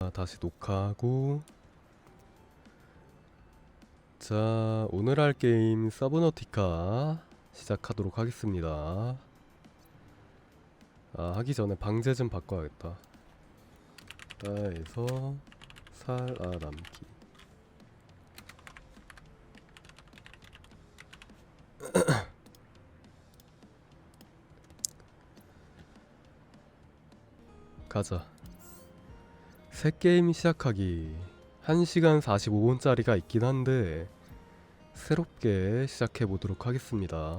자, 다시 녹화하고. 자 오늘 할 게임 서브너티카 시작하도록 하겠습니다. 아 하기 전에 방제 좀 바꿔야겠다. 따에서 살아남기. 가자 새 게임 시작하기 1시간 45분짜리가 있긴 한데 새롭게 시작해 보도록 하겠습니다.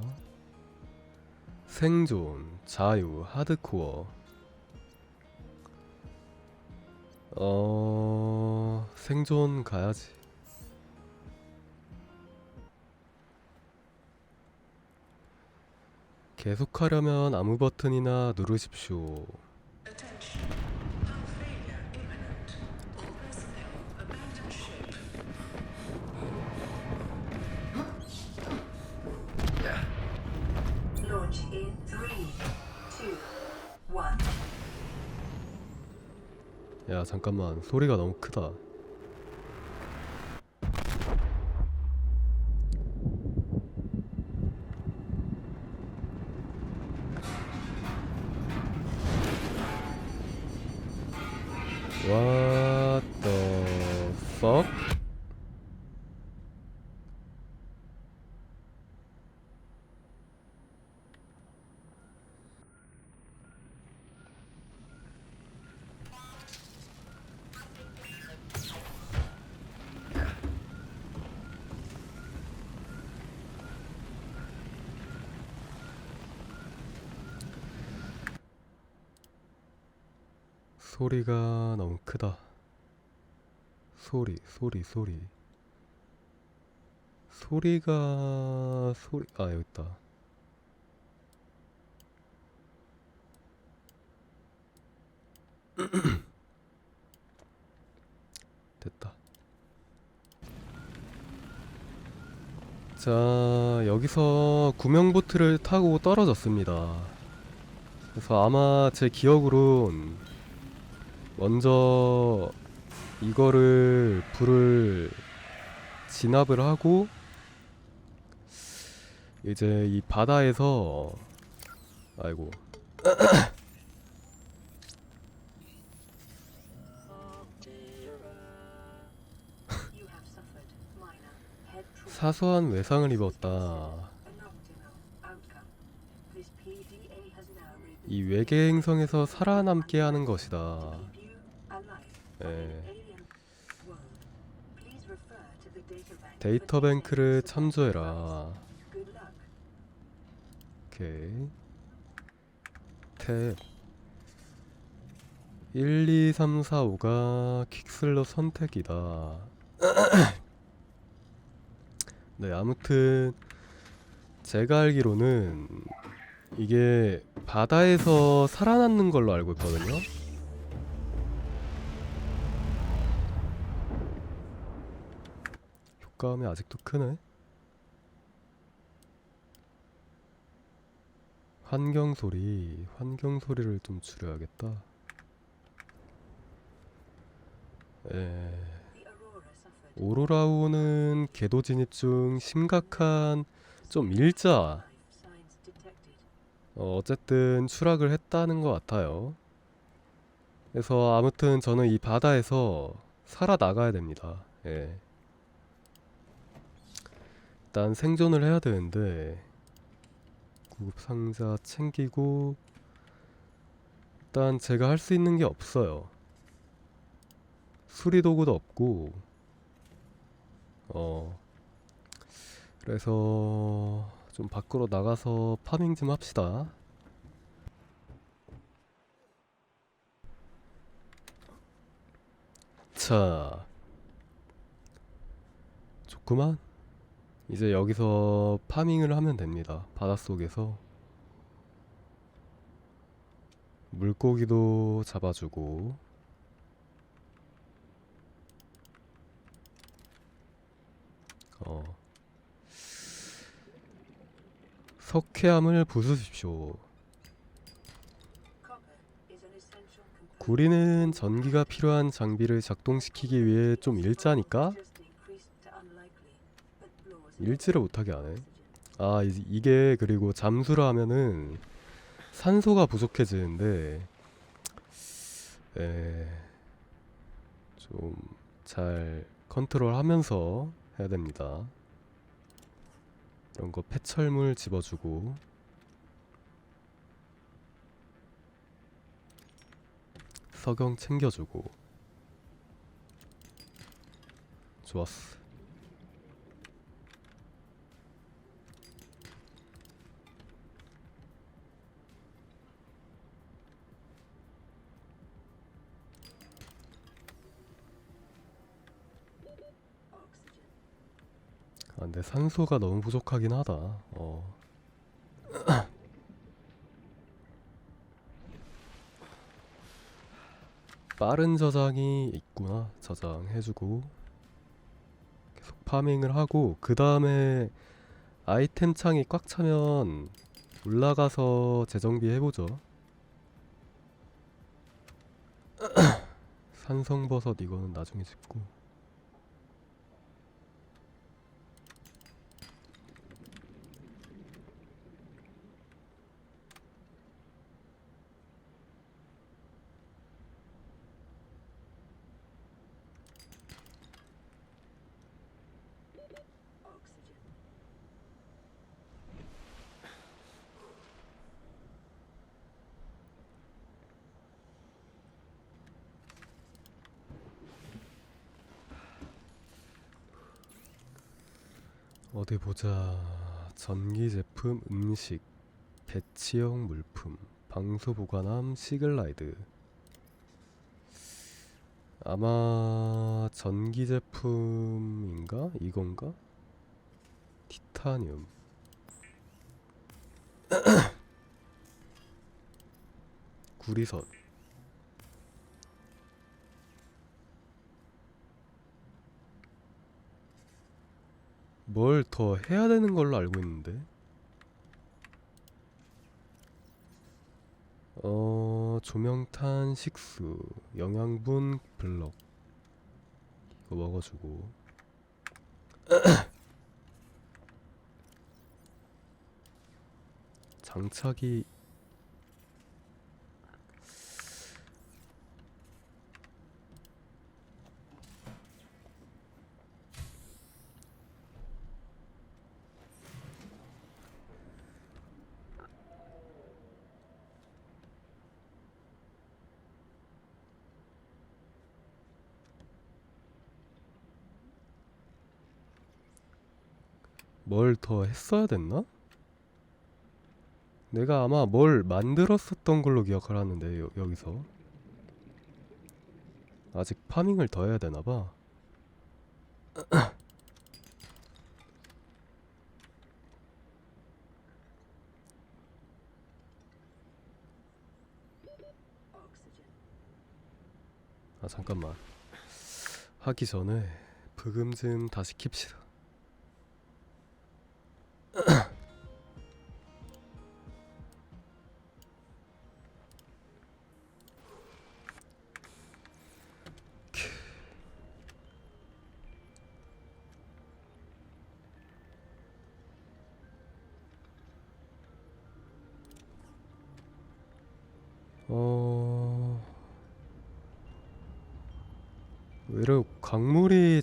생존, 자유, 하드코어. 어, 생존 가야지. 계속하려면 아무 버튼이나 누르십시오. 야, 잠깐만. 소리가 너무 크다. 소리가 너무 크다. 소리, 소리, 소리. 소리가 소리 아 여기 있다. 됐다. 자, 여기서 구명보트를 타고 떨어졌습니다. 그래서 아마 제 기억으론 먼저 이거를 불을 진압을 하고 이제 이 바다에서 아이고. 사소한 외상을 입었다. 이 외계 행성에서 살아남게 하는 것이다. 데이터 for 뱅크를 details. 참조해라. 오케이. 탭. 1, 2, 3, 4, 5가 퀵슬로 선택이다. 네, 아무튼 제가 알기로는 이게 바다에서 살아남는 걸로 알고 있거든요. 효과음이 아직도 크네. 환경 소리, 환경 소리를 좀 줄여야겠다. 에, suffered. 오로라우는 궤도 진입 중 심각한 좀 일자. 어, 어쨌든 추락을 했다는 것 같아요. 그래서 아무튼 저는 이 바다에서 살아나가야 됩니다. 예. 일단 생존을 해야 되는데 구급 상자 챙기고 일단 제가 할 수 있는 게 없어요. 수리 도구도 없고 어 그래서 좀 밖으로 나가서 파밍 좀 합시다. 자, 좋구만. 이제 여기서 파밍을 하면 됩니다. 바닷속에서. 물고기도 잡아주고. 어. 석회암을 부수십시오. 구리는 전기가 필요한 장비를 작동시키기 위해 좀 일자니까 일지를 못하게 하네. 아 이- 이게 그리고 잠수를 하면은 산소가 부족해지는데 좀 잘 컨트롤하면서 해야 됩니다. 이런 거 폐철물 집어주고 석영 챙겨주고 좋았어. 아, 근데 산소가 너무 부족하긴 하다. 어. 빠른 저장이 있구나. 저장해주고 계속 파밍을 하고 그 다음에 아이템 창이 꽉 차면 올라가서 재정비 해보죠. 산성버섯 이거는 나중에 짚고. 어디 보자. 전기 제품, 음식, 배치형 물품, 방수 보관함, 시글라이드. 아마 전기 제품인가? 이건가? 티타늄. 구리선. 뭘 더 해야 되는 걸로 알고 있는데. 어, 조명탄 식수, 영양분 블럭. 이거 먹어주고. 장착이 뭘 더 했어야 됐나? 내가 아마 뭘 만들었었던 걸로 기억을 하는데 여, 여기서 아직 파밍을 더 해야 되나 봐. Oxygen. 아 잠깐만. 하기 전에 브금 좀 다시 킵시다.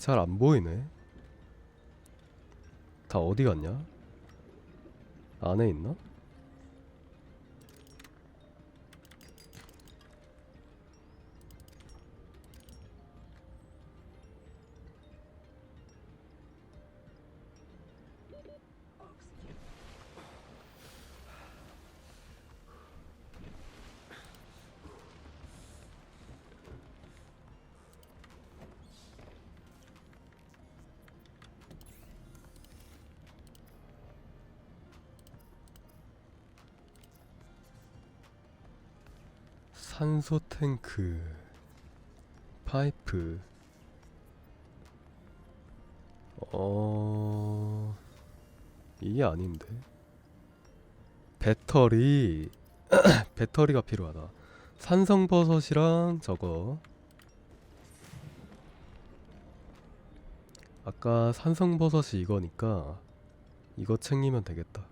잘 안 보이네. 다 어디 갔냐? 안에 있나? 산소 탱크, 파이프. 어, 이게 아닌데. 배터리, 배터리가 필요하다. 산성버섯이랑 저거 아까 산성버섯이 이거니까 이거 챙기면 되겠다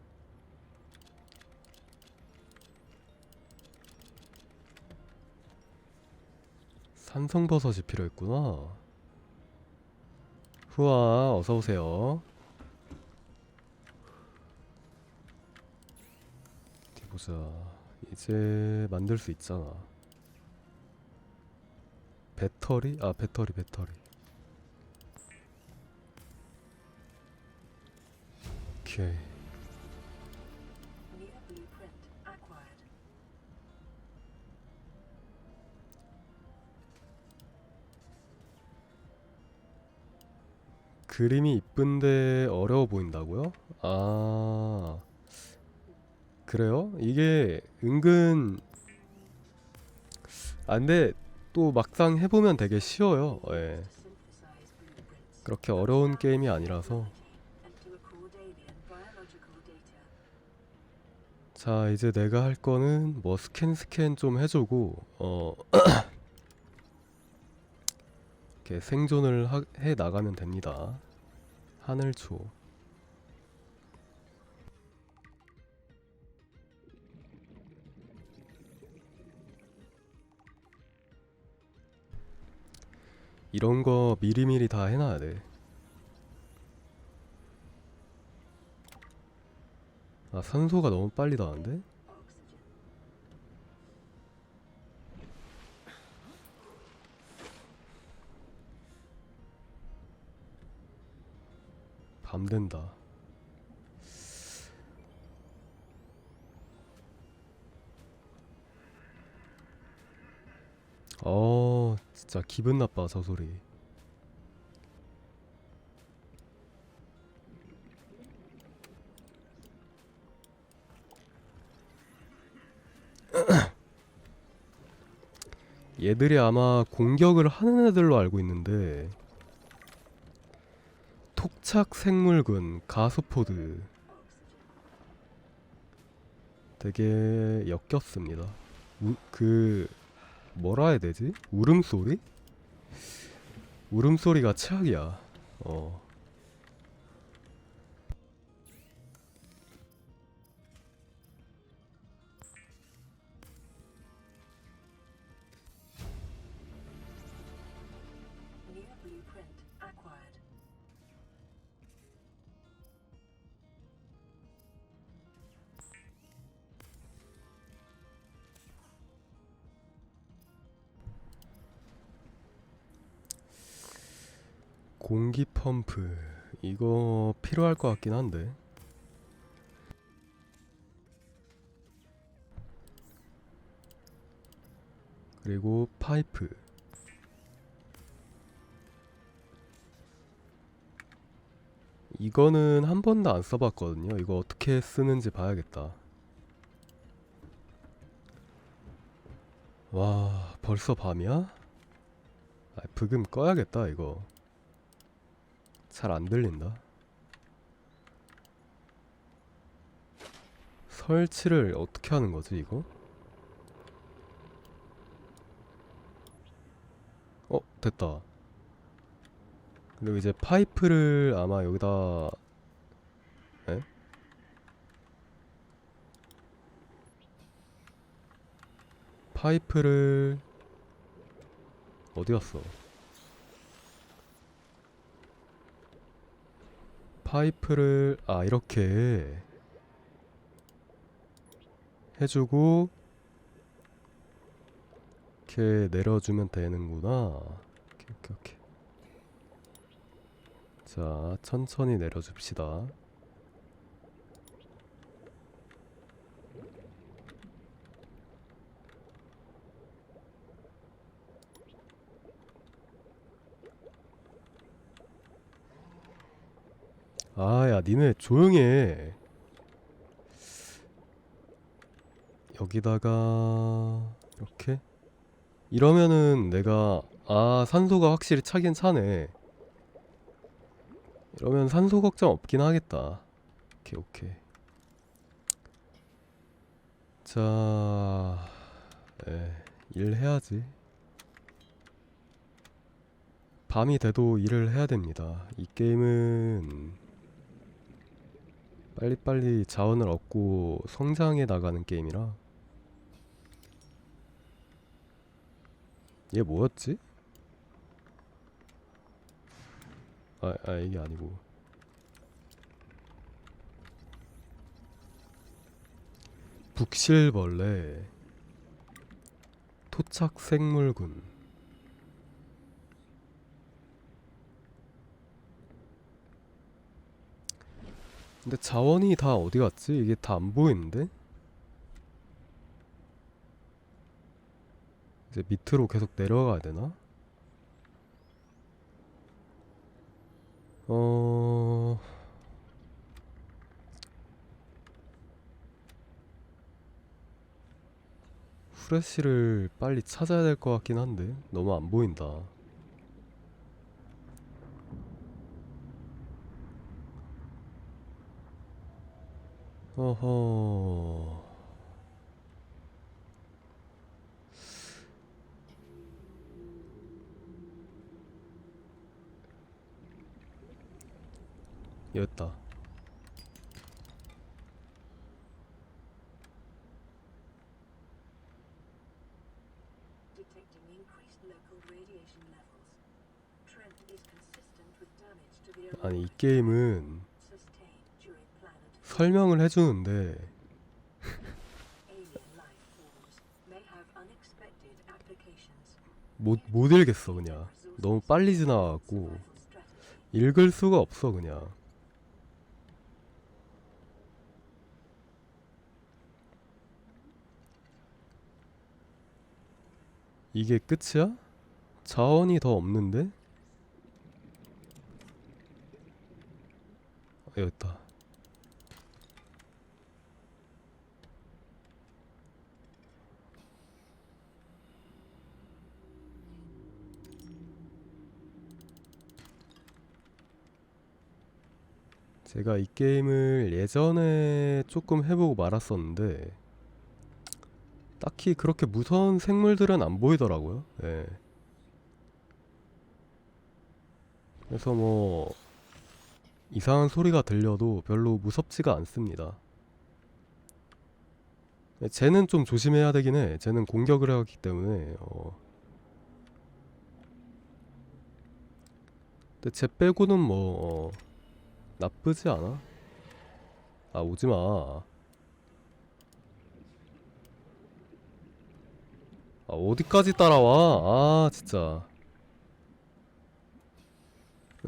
산성버섯이 필요했구나. 후아 어서오세요. 어디 보자. 이제 만들 수 있잖아. 배터리? 아 배터리 배터리. 오케이 그림이 이쁜데 어려워 보인다고요? 아 그래요? 이게 은근 아 근데 또 막상 해보면 되게 쉬워요 예. 그렇게 어려운 게임이 아니라서. 자 이제 내가 할 거는 뭐 스캔 스캔 좀 해주고 어 이렇게 생존을 하, 해 나가면 됩니다 하늘초 이런 거 미리미리 다 해놔야 돼. 아 산소가 너무 빨리 나는데? 밤 된다. 어, 진짜 기분 나빠 저 소리. 얘들이 아마 공격을 하는 애들로 알고 있는데 톡착 생물군 가수포드 되게 역겹습니다. 우, 그 뭐라 해야 되지? 울음소리? 울음소리가 최악이야. 어. 펌프 이거 필요할 것 같긴 한데. 그리고 파이프. 이거는 한 번도 안 써봤거든요. 이거 어떻게 쓰는지 봐야겠다. 와, 벌써 밤이야? 아, 브금 꺼야겠다, 이거. 잘 안 들린다. 설치를 어떻게 하는 거지, 이거? 어, 됐다. 그리고 이제 파이프를 아마 여기다 에? 파이프를 어디 갔어? 파이프를 아 이렇게 해주고 이렇게 내려주면 되는구나. 오케이 오케이 오케이. 자, 천천히 내려줍시다. 아, 야, 니네 조용히 해. 여기다가 이렇게 이러면은 내가 아, 산소가 확실히 차긴 차네. 이러면 산소 걱정 없긴 하겠다. 오케이, 오케이. 자, 에, 일 해야지. 밤이 돼도 일을 해야 됩니다. 이 게임은 빨리빨리 자원을 얻고 성장해 나가는 게임이라. 얘 뭐였지? 아, 아 이게 아니고. 북실벌레 토착 생물군 근데 자원이 다 어디 갔지? 이게 다 안 보이는데? 이제 밑으로 계속 내려가야 되나? 어... 후레쉬를 빨리 찾아야 될 것 같긴 한데 너무 안 보인다. 어허. 여기다. 아니 이 게임은 설명을 해주는데. 못, 못 읽겠어 그냥 너무 빨리 지나가고. 읽을 수가 없어 그냥 이게 끝이야? 자원이 더 없는데? 아, 있다 제가 이 게임을 예전에 조금 해보고 말았었는데 딱히 그렇게 무서운 생물들은 안 보이더라고요. 예. 그래서 뭐 이상한 소리가 들려도 별로 무섭지가 않습니다. 예, 쟤는 좀 조심해야 되긴 해. 쟤는 공격을 하기 때문에 어. 근데 쟤 빼고는 뭐 어, 나쁘지 않아. 아 오지 마. 아 어디까지 따라와? 아 진짜.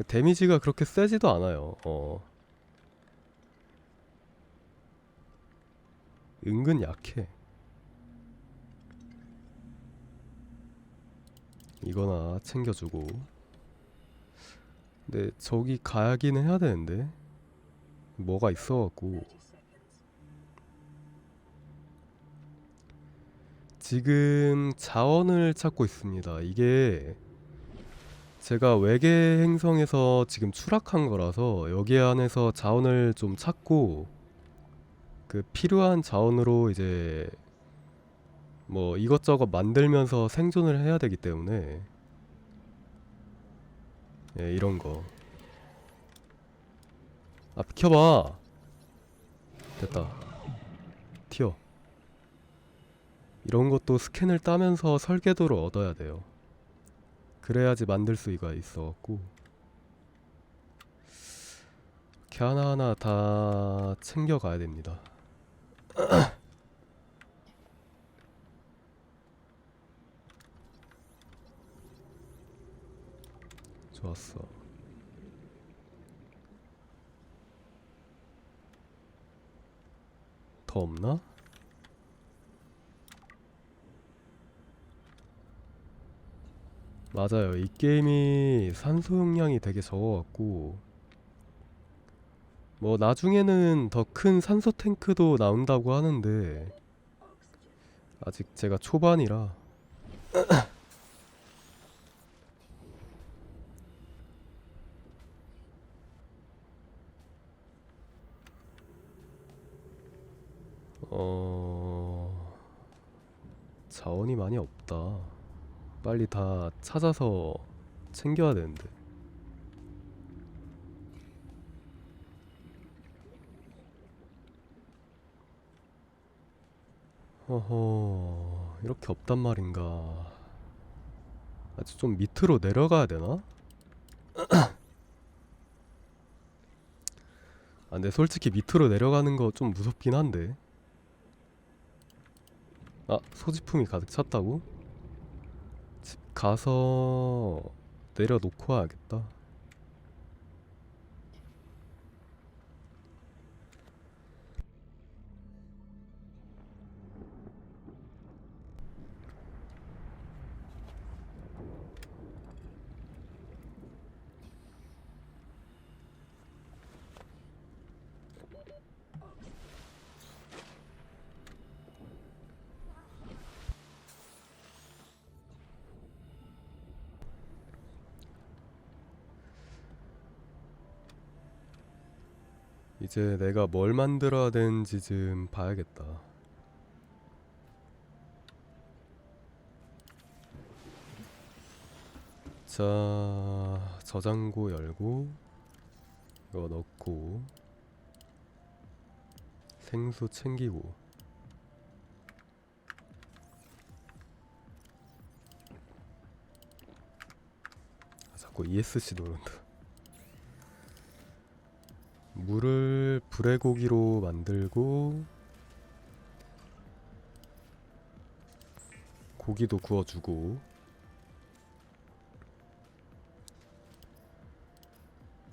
데미지가 그렇게 세지도 않아요. 어. 은근 약해. 이거나 챙겨주고. 근데 저기 가야기는 해야 되는데 뭐가 있어갖고 30 seconds. 지금 자원을 찾고 있습니다. 이게 제가 외계 행성에서 지금 추락한 거라서 여기 안에서 자원을 좀 찾고 그 필요한 자원으로 이제 뭐 이것저것 만들면서 생존을 해야 되기 때문에 예, 이런 거. 아, 비켜봐. 됐다. 튀어. 이런 것도 스캔을 따면서 설계도를 얻어야 돼요. 그래야지 만들 수가 있어갖고. 이렇게 하나하나 다 챙겨가야 됩니다. 좋았어. 더 없나? 맞아요. 이 게임이 산소 용량이 되게 적어갖고 뭐 나중에는 더 큰 산소 탱크도 나온다고 하는데. 아직 제가 초반이라 어 자원이 많이 없다. 빨리 다 찾아서 챙겨야 되는데. 어허, 이렇게 없단 말인가. 아주 좀 밑으로 내려가야 되나? 아, 근데 솔직히 밑으로 내려가는 거 좀 무섭긴 한데. 아, 소지품이 가득 찼다고? 집 가서 내려놓고 와야겠다. 이제 내가 뭘 만들어야 되는지 좀 봐야겠다. 자, 저장고 열고 이거 넣고 생수 챙기고 아, 자꾸 ESC 누른다. 물을 불의 고기로 만들고 고기도 구워주고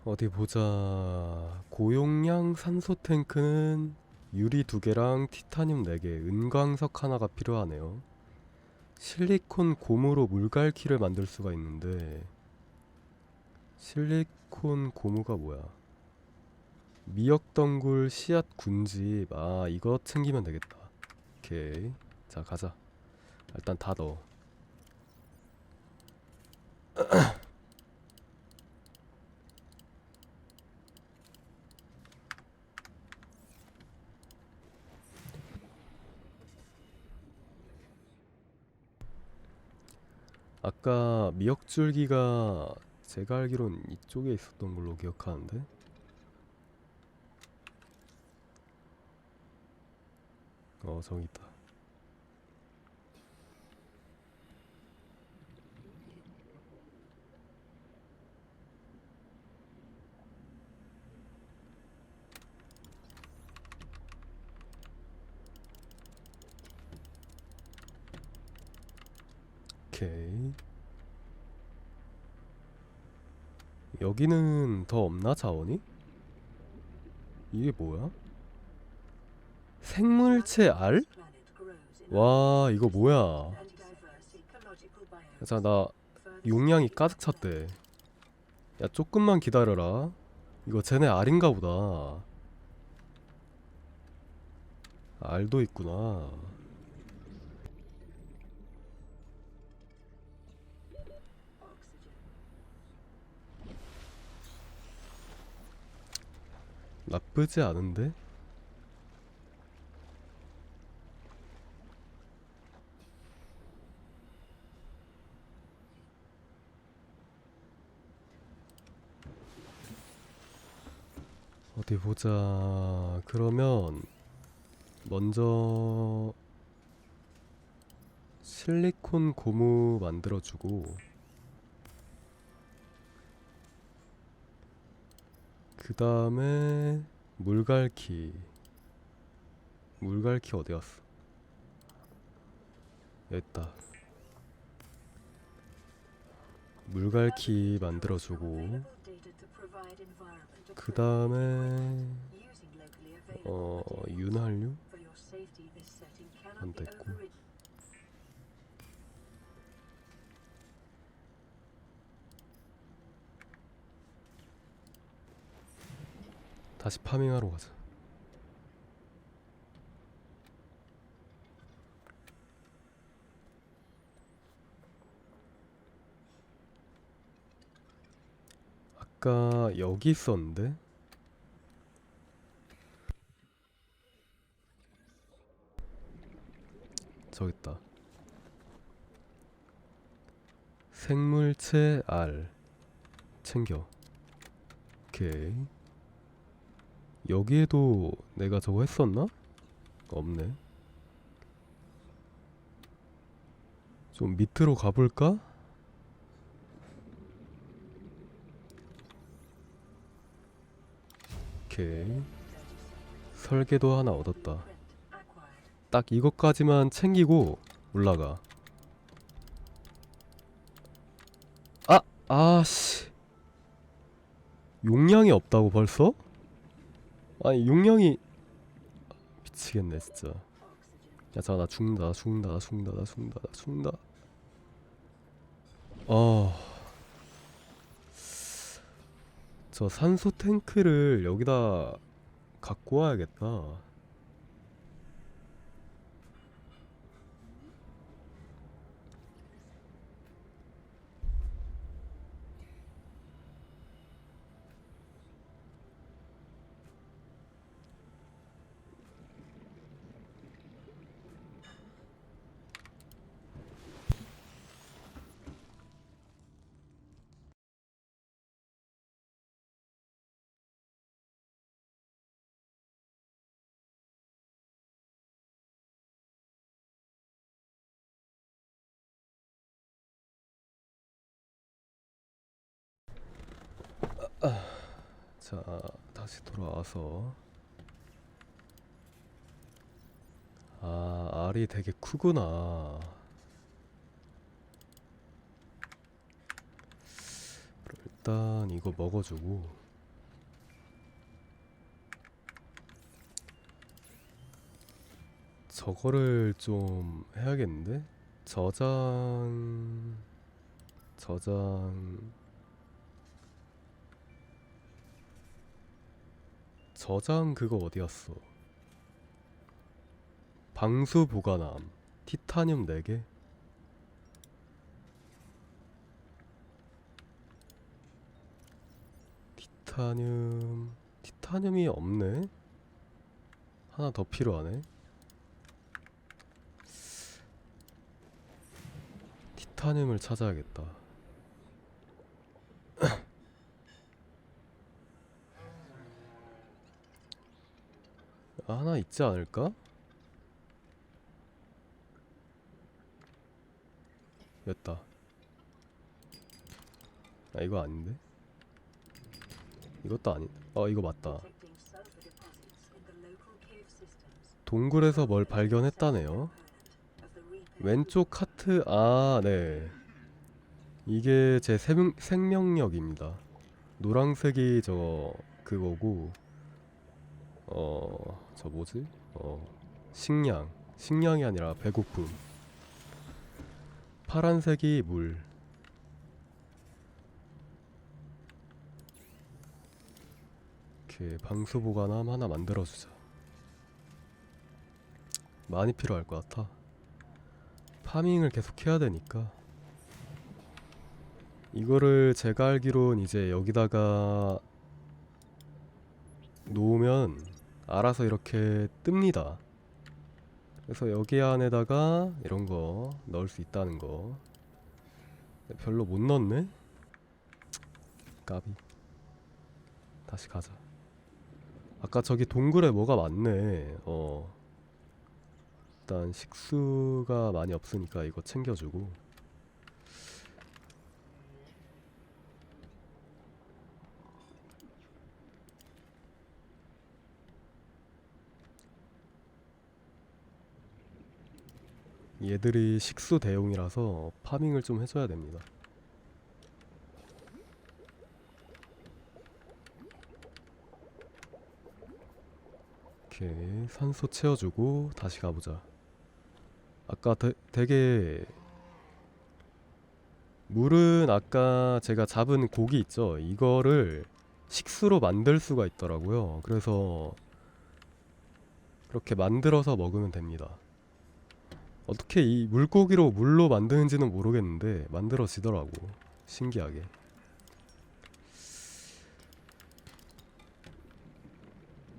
어디 보자 고용량 산소 탱크는 유리 두 개랑 티타늄 네 개, 은광석 하나가 필요하네요. 실리콘 고무로 물갈퀴를 만들 수가 있는데 실리콘 고무가 뭐야? 미역덩굴 씨앗 군집. 아 이거 챙기면 되겠다. 오케이. 자 가자. 일단 다 넣어. 아까 미역줄기가 제가 알기론 이쪽에 있었던 걸로 기억하는데 어 있다 오케이 여기는 더 없나 자원이? 이게 뭐야? 생물체 알? 와 이거 뭐야. 자 나 용량이 가득 찼대 야 조금만 기다려라 이거 쟤네 알인가 보다 알도 있구나. 나쁘지 않은데? 어디 보자. 그러면 먼저 실리콘 고무 만들어주고 그 다음에 물갈퀴 물갈퀴 어디 갔어? 여기 있다 물갈퀴 만들어주고 그 다음에 어. 윤활유 안 됐고. 다시 파밍하러 가자 아까 여기 있었는데? 저기 있다. 생물체 알 챙겨. 오케이. 여기에도 내가 저거 했었나? 없네. 좀 밑으로 가볼까? 오케이 설계도 하나 얻었다. 딱 이것까지만 챙기고 올라가. 아, 아씨. 용량이 없다고 벌써? 아니 용량이 미치겠네 진짜. 야, 자, 나 죽는다, 나 죽는다, 나 죽는다, 나 죽는다, 나 죽는다. 어. 저 산소 탱크를 여기다 갖고 와야겠다. 자, 다시 돌아와서. 아, 알이 되게 크구나. 일단 이거 먹어주고. 저거를 좀 해야겠는데? 저장, 저장. 저장 그거 어디였어? 방수 보관함 티타늄 4개? 티타늄 티타늄이 없네? 하나 더 필요하네. 티타늄을 찾아야겠다 하나 있지 않을까? 였다. 아 이거 아닌데? 이것도 아닌. 어 이거 맞다. 동굴에서 뭘 발견했다네요. 왼쪽 카트 아 네. 이게 제 생명, 생명력입니다. 노란색이 저 그거고 어 저 뭐지? 어 식량 식량이 아니라 배고픔. 파란색이 물. 이렇게 방수 보관함 하나 만들어 주자. 많이 필요할 것 같아. 파밍을 계속 해야 되니까 이거를 제가 알기론 이제 여기다가 놓으면 알아서 이렇게 뜹니다. 그래서 여기 안에다가 이런 거 넣을 수 있다는 거. 근데 별로 못 넣네. 까비. 다시 가자. 아까 저기 동굴에 뭐가 많네. 어. 일단 식수가 많이 없으니까 이거 챙겨주고 얘들이 식수 대용이라서 파밍을 좀 해줘야 됩니다. 오케이 산소 채워주고 다시 가보자. 아까 되, 되게 물은 아까 제가 잡은 고기 있죠. 이거를 식수로 만들 수가 있더라고요. 그래서 그렇게 만들어서 먹으면 됩니다. 어떻게 이 물고기로 물로 만드는지는 모르겠는데 만들어지더라고. 신기하게.